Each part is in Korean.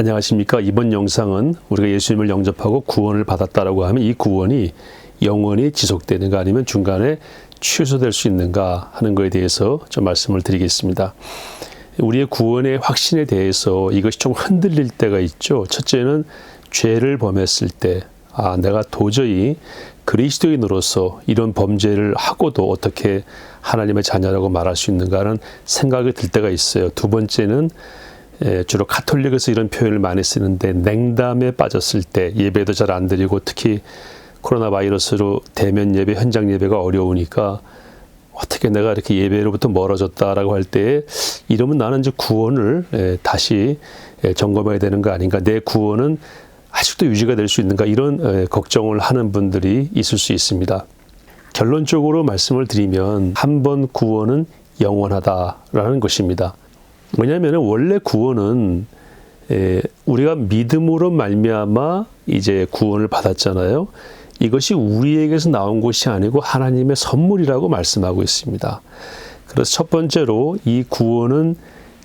안녕하십니까. 이번 영상은 우리가 예수님을 영접하고 구원을 받았다라고 하면 이 구원이 영원히 지속되는가 아니면 중간에 취소될 수 있는가 하는 것에 대해서 좀 말씀을 드리겠습니다. 우리의 구원의 확신에 대해서 이것이 좀 흔들릴 때가 있죠. 첫째는 죄를 범했을 때, 아, 내가 도저히 그리스도인으로서 이런 범죄를 하고도 어떻게 하나님의 자녀라고 말할 수 있는가라는 생각이 들 때가 있어요. 두 번째는 예, 주로 카톨릭에서 이런 표현을 많이 쓰는데 냉담에 빠졌을 때 예배도 잘 안 드리고 특히 코로나 바이러스로 대면 예배, 현장 예배가 어려우니까 어떻게 내가 이렇게 예배로부터 멀어졌다라고 할때 이러면 나는 이제 구원을 예, 다시 예, 점검해야 되는 거 아닌가? 내 구원은 아직도 유지가 될 수 있는가? 이런 걱정을 하는 분들이 있을 수 있습니다. 결론적으로 말씀을 드리면 한 번 구원은 영원하다라는 것입니다. 왜냐하면 원래 구원은 에, 우리가 믿음으로 말미암아 이제 구원을 받았잖아요. 이것이 우리에게서 나온 것이 아니고 하나님의 선물이라고 말씀하고 있습니다. 그래서 첫 번째로 이 구원은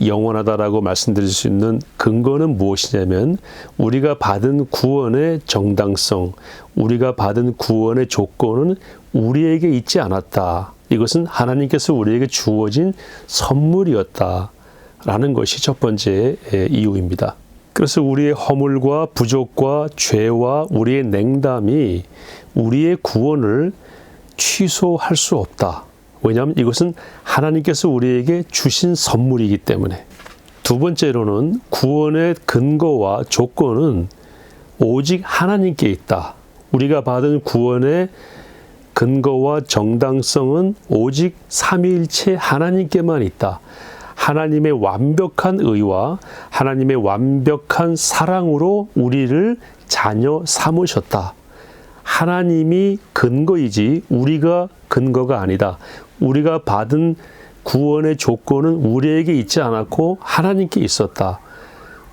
영원하다라고 말씀드릴 수 있는 근거는 무엇이냐면 우리가 받은 구원의 정당성, 우리가 받은 구원의 조건은 우리에게 있지 않았다. 이것은 하나님께서 우리에게 주어진 선물이었다. 라는 것이 첫 번째 이유입니다. 그래서 우리의 허물과 부족과 죄와 우리의 냉담이 우리의 구원을 취소할 수 없다. 왜냐하면 이것은 하나님께서 우리에게 주신 선물이기 때문에. 두 번째로는 구원의 근거와 조건은 오직 하나님께 있다. 우리가 받은 구원의 근거와 정당성은 오직 삼위일체 하나님께만 있다. 하나님의 완벽한 의와 하나님의 완벽한 사랑으로 우리를 자녀 삼으셨다. 하나님이 근거이지 우리가 근거가 아니다. 우리가 받은 구원의 조건은 우리에게 있지 않았고 하나님께 있었다.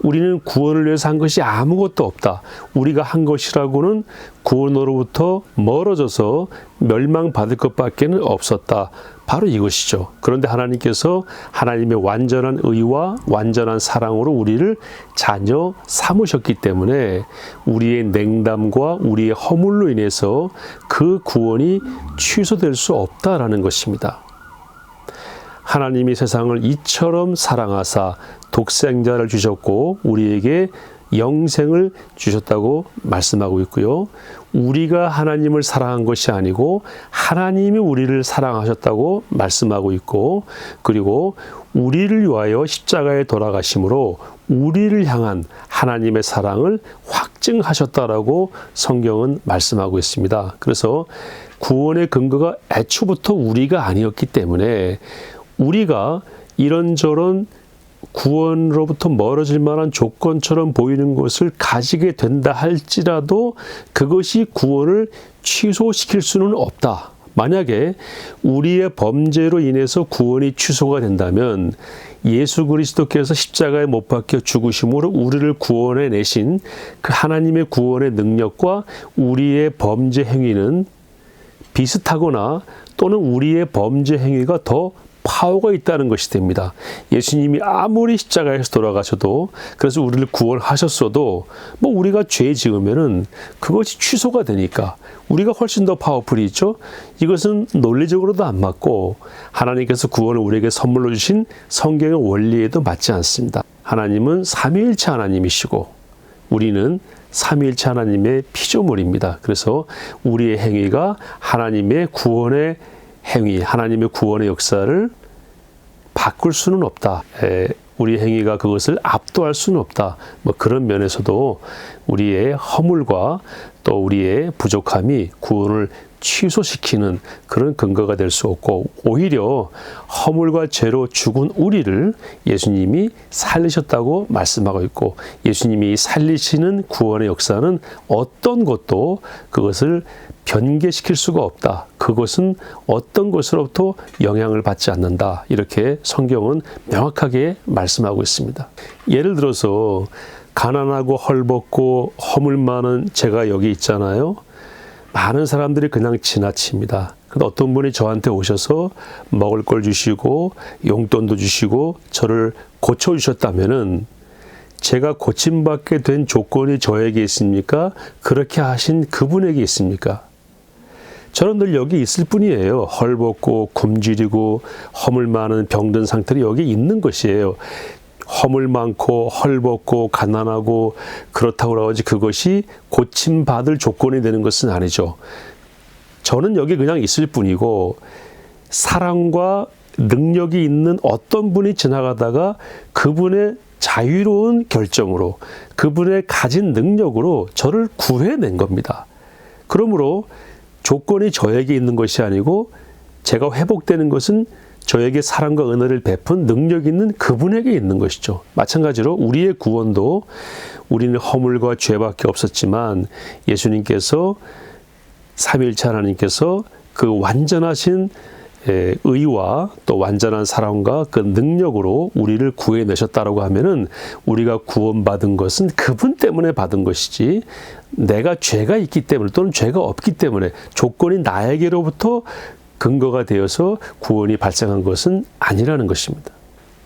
우리는 구원을 위해서 한 것이 아무것도 없다. 우리가 한 것이라고는 구원으로부터 멀어져서 멸망받을 것밖에는 없었다. 바로 이것이죠. 그런데 하나님께서 하나님의 완전한 의와 완전한 사랑으로 우리를 자녀 삼으셨기 때문에 우리의 냉담과 우리의 허물로 인해서 그 구원이 취소될 수 없다라는 것입니다. 하나님이 세상을 이처럼 사랑하사 독생자를 주셨고 우리에게 영생을 주셨다고 말씀하고 있고요. 우리가 하나님을 사랑한 것이 아니고 하나님이 우리를 사랑하셨다고 말씀하고 있고 그리고 우리를 위하여 십자가에 돌아가심으로 우리를 향한 하나님의 사랑을 확증하셨다라고 성경은 말씀하고 있습니다. 그래서 구원의 근거가 애초부터 우리가 아니었기 때문에 우리가 이런저런 구원으로부터 멀어질 만한 조건처럼 보이는 것을 가지게 된다 할지라도 그것이 구원을 취소시킬 수는 없다. 만약에 우리의 범죄로 인해서 구원이 취소가 된다면 예수 그리스도께서 십자가에 못 박혀 죽으심으로 우리를 구원해 내신 그 하나님의 구원의 능력과 우리의 범죄 행위는 비슷하거나 또는 우리의 범죄 행위가 더 파워가 있다는 것이 됩니다. 예수님이 아무리 십자가에서 돌아가셔도 그래서 우리를 구원하셨어도 뭐 우리가 죄 지으면은 그것이 취소가 되니까 우리가 훨씬 더 파워풀이 있죠. 이것은 논리적으로도 안 맞고 하나님께서 구원을 우리에게 선물로 주신 성경의 원리에도 맞지 않습니다. 하나님은 삼위일체 하나님이시고 우리는 삼위일체 하나님의 피조물입니다. 그래서 우리의 행위가 하나님의 구원의 행위, 하나님의 구원의 역사를 바꿀 수는 없다. 에, 우리 행위가 그것을 압도할 수는 없다. 뭐 그런 면에서도 우리의 허물과 또 우리의 부족함이 구원을 취소시키는 그런 근거가 될 수 없고 오히려 허물과 죄로 죽은 우리를 예수님이 살리셨다고 말씀하고 있고 예수님이 살리시는 구원의 역사는 어떤 것도 그것을 변개시킬 수가 없다. 그것은 어떤 것으로부터 영향을 받지 않는다. 이렇게 성경은 명확하게 말씀하고 있습니다. 예를 들어서 가난하고 헐벗고 허물 많은 제가 여기 있잖아요. 많은 사람들이 그냥 지나칩니다. 근데 어떤 분이 저한테 오셔서 먹을 걸 주시고 용돈도 주시고 저를 고쳐 주셨다면은 제가 고침받게 된 조건이 저에게 있습니까? 그렇게 하신 그분에게 있습니까? 저는 늘 여기 있을 뿐이에요. 헐벗고 굶주리고 허물 많은 병든 상태로 여기 있는 것이에요. 허물 많고 헐벗고 가난하고 그렇다고 하지 그것이 고침받을 조건이 되는 것은 아니죠. 저는 여기 그냥 있을 뿐이고 사랑과 능력이 있는 어떤 분이 지나가다가 그분의 자유로운 결정으로 그분의 가진 능력으로 저를 구해낸 겁니다. 그러므로 조건이 저에게 있는 것이 아니고 제가 회복되는 것은 저에게 사랑과 은혜를 베푼 능력 있는 그분에게 있는 것이죠. 마찬가지로 우리의 구원도 우리는 허물과 죄밖에 없었지만 예수님께서 삼일차 하나님께서 그 완전하신 예, 의와 또 완전한 사랑과 그 능력으로 우리를 구해내셨다라고 하면은 우리가 구원받은 것은 그분 때문에 받은 것이지 내가 죄가 있기 때문에 또는 죄가 없기 때문에 조건이 나에게로부터 근거가 되어서 구원이 발생한 것은 아니라는 것입니다.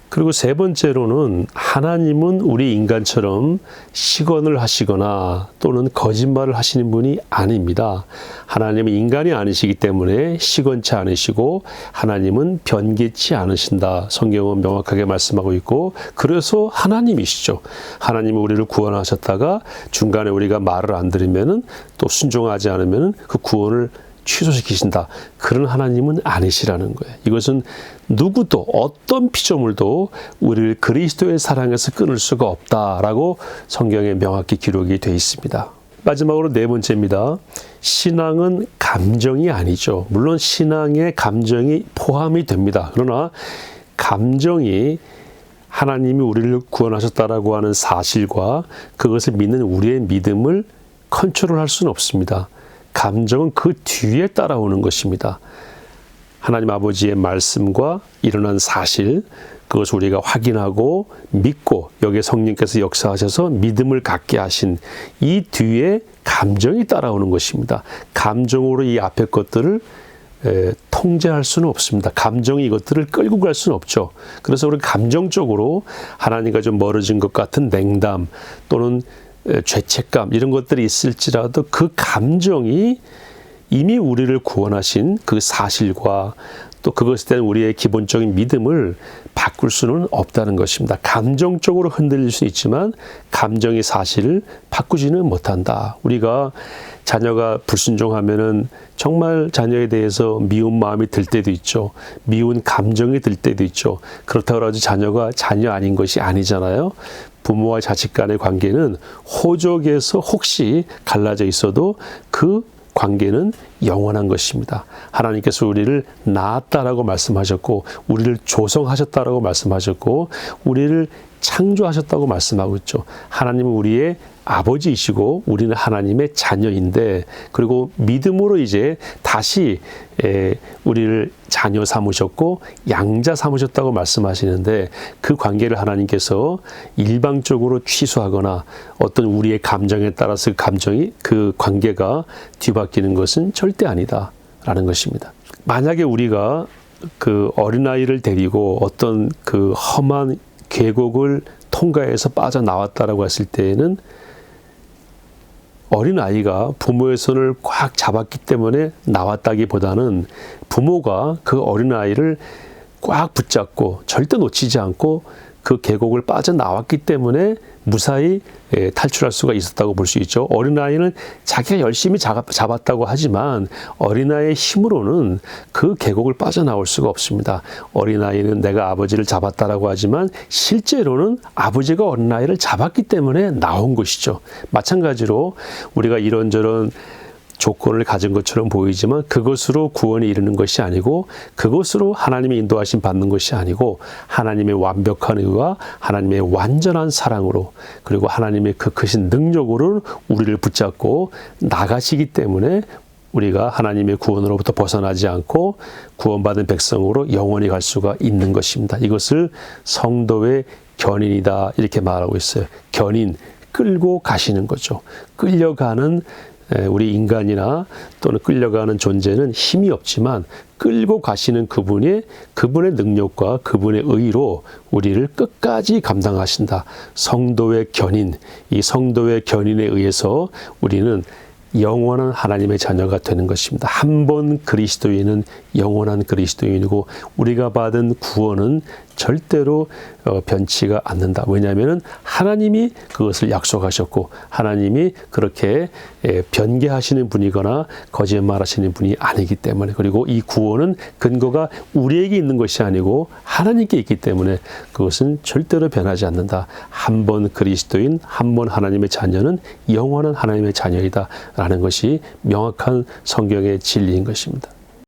그리고 세 번째로는 하나님은 우리 인간처럼 시건을 하시거나 또는 거짓말을 하시는 분이 아닙니다. 하나님은 인간이 아니시기 때문에 시건치 않으시고 하나님은 변개치 않으신다. 성경은 명확하게 말씀하고 있고 그래서 하나님이시죠. 하나님은 우리를 구원하셨다가 중간에 우리가 말을 안 들으면은 또 순종하지 않으면은 그 구원을 취소시키신다. 그런 하나님은 아니시라는 거예요. 이것은 누구도 어떤 피조물도 우리를 그리스도의 사랑에서 끊을 수가 없다라고 성경에 명확히 기록이 되어 있습니다. 마지막으로 네 번째입니다. 신앙은 감정이 아니죠. 물론 신앙에 감정이 포함이 됩니다. 그러나 감정이 하나님이 우리를 구원하셨다라고 하는 사실과 그것을 믿는 우리의 믿음을 컨트롤할 수는 없습니다. 감정은 그 뒤에 따라오는 것입니다. 하나님 아버지의 말씀과 일어난 사실, 그것을 우리가 확인하고 믿고 여기에 성령께서 역사하셔서 믿음을 갖게 하신 이 뒤에 감정이 따라오는 것입니다. 감정으로 이 앞의 것들을 에, 통제할 수는 없습니다. 감정이 이것들을 끌고 갈 수는 없죠. 그래서 우리 감정적으로 하나님과 좀 멀어진 것 같은 냉담 또는 죄책감 이런 것들이 있을지라도 그 감정이 이미 우리를 구원하신 그 사실과 또 그것에 대한 우리의 기본적인 믿음을 바꿀 수는 없다는 것입니다. 감정적으로 흔들릴 수 있지만 감정의 사실을 바꾸지는 못한다. 우리가 자녀가 불순종하면은 정말 자녀에 대해서 미운 마음이 들 때도 있죠. 미운 감정이 들 때도 있죠. 그렇다고 해서 자녀가 자녀 아닌 것이 아니잖아요. 부모와 자식 간의 관계는 호적에서 혹시 갈라져 있어도 그 관계는 영원한 것입니다. 하나님께서 우리를 낳았다라고 말씀하셨고, 우리를 조성하셨다라고 말씀하셨고, 우리를 창조하셨다고 말씀하고 있죠. 하나님은 우리의 아버지이시고 우리는 하나님의 자녀인데 그리고 믿음으로 이제 다시 우리를 자녀 삼으셨고 양자 삼으셨다고 말씀하시는데 그 관계를 하나님께서 일방적으로 취소하거나 어떤 우리의 감정에 따라서 그 감정이 그 관계가 뒤바뀌는 것은 절대 아니다라는 것입니다. 만약에 우리가 그 어린아이를 데리고 어떤 그 험한 계곡을 통과해서 빠져나왔다라고 했을 때에는 어린 아이가 부모의 손을 꽉 잡았기 때문에 나왔다기보다는 부모가 그 어린 아이를 꽉 붙잡고 절대 놓치지 않고 그 계곡을 빠져나왔기 때문에 무사히 예, 탈출할 수가 있었다고 볼 수 있죠. 어린아이는 자기가 열심히 잡았다고 하지만 어린아이의 힘으로는 그 계곡을 빠져나올 수가 없습니다. 어린아이는 내가 아버지를 잡았다라고 하지만 실제로는 아버지가 어린아이를 잡았기 때문에 나온 것이죠. 마찬가지로 우리가 이런저런 조건을 가진 것처럼 보이지만 그것으로 구원에 이르는 것이 아니고 그것으로 하나님의 인도하심 받는 것이 아니고 하나님의 완벽한 의와 하나님의 완전한 사랑으로 그리고 하나님의 그 크신 능력으로 우리를 붙잡고 나가시기 때문에 우리가 하나님의 구원으로부터 벗어나지 않고 구원받은 백성으로 영원히 갈 수가 있는 것입니다. 이것을 성도의 견인이다 이렇게 말하고 있어요. 견인 끌고 가시는 거죠. 끌려가는 우리 인간이나 또는 끌려가는 존재는 힘이 없지만 끌고 가시는 그분의 그분의 능력과 그분의 의로 우리를 끝까지 감당하신다. 성도의 견인, 이 성도의 견인에 의해서 우리는 영원한 하나님의 자녀가 되는 것입니다. 한 번 그리스도인은 영원한 그리스도인이고 우리가 받은 구원은 절대로 어, 변치가 않는다. 왜냐하면 하나님이 그것을 약속하셨고 하나님이 그렇게 에, 변개하시는 분이거나 거짓말하시는 분이 아니기 때문에 그리고 이 구원은 근거가 우리에게 있는 것이 아니고 하나님께 있기 때문에 그것은 절대로 변하지 않는다. 한 번 그리스도인, 한 번 하나님의 자녀는 영원한 하나님의 자녀이다라는 것이 명확한 성경의 진리인 것입니다.